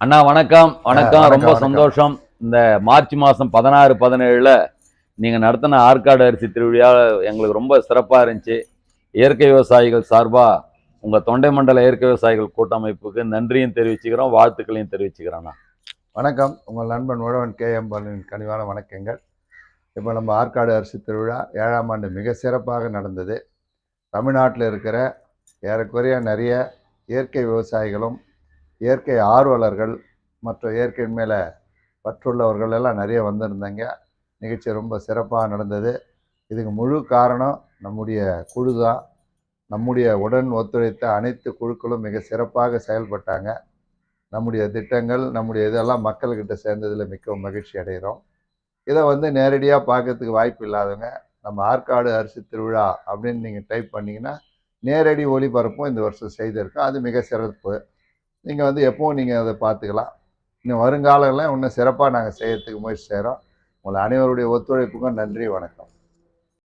அண்ணா வணக்கம். வணக்கம். ரொம்ப. சந்தோஷம். இந்த மார்ச் மாதம் பதினாறு பதினேழுல நீங்கள் நடத்தின ஆற்காடு அரிசி திருவிழா எங்களுக்கு ரொம்ப சிறப்பாக இருந்துச்சு. இயற்கை விவசாயிகள் சார்பாக உங்கள் தொண்டை மண்டல இயற்கை விவசாயிகள் கூட்டமைப்புக்கு நன்றியும் தெரிவிச்சுக்கிறோம் வாழ்த்துக்களையும் தெரிவிச்சுக்கிறோண்ணா வணக்கம். உங்கள் நண்பன் உழவன் கே. எம். பாலின் கனிவான வணக்கங்கள். இப்போ நம்ம ஆற்காடு அரிசி திருவிழா ஏழாம் ஆண்டு மிக சிறப்பாக நடந்தது. தமிழ்நாட்டில் இருக்கிற ஏறக்குறைய நிறைய இயற்கை விவசாயிகளும் இயற்கை ஆர்வலர்கள் மற்ற இயற்கையின் மேலே பற்றுள்ளவர்கள் எல்லாம் நிறைய வந்திருந்தாங்க. நிகழ்ச்சி ரொம்ப சிறப்பாக நடந்தது. இதுக்கு முழு காரணம் நம்முடைய குழு தான் நம்முடைய உடன் ஒத்துழைத்த அனைத்து குழுக்களும் மிக சிறப்பாக செயல்பட்டாங்க. நம்முடைய திட்டங்கள் நம்முடைய இதெல்லாம் மக்கள்கிட்ட சேர்ந்ததில் மிகவும் மகிழ்ச்சி அடைகிறோம். இதை வந்து நேரடியாக பார்க்கறதுக்கு வாய்ப்பு இல்லாதவங்க நம்ம ஆற்காடு அரிசி திருவிழா அப்படின்னு நீங்கள் டைப் பண்ணிங்கன்னா நேரடி ஒளிபரப்பும் இந்த வருஷம் செய்திருக்கோம். அது மிக சிறப்பு. நீங்கள் வந்து எப்போவும் நீங்கள் அதை பார்த்துக்கலாம். இன்னும் வருங்காலங்களில் இன்னும் சிறப்பாக நாங்கள் செய்யறதுக்கு முயற்சி செய்கிறோம் உங்களை அனைவருடைய ஒத்துழைப்புக்கும் நன்றி வணக்கம்.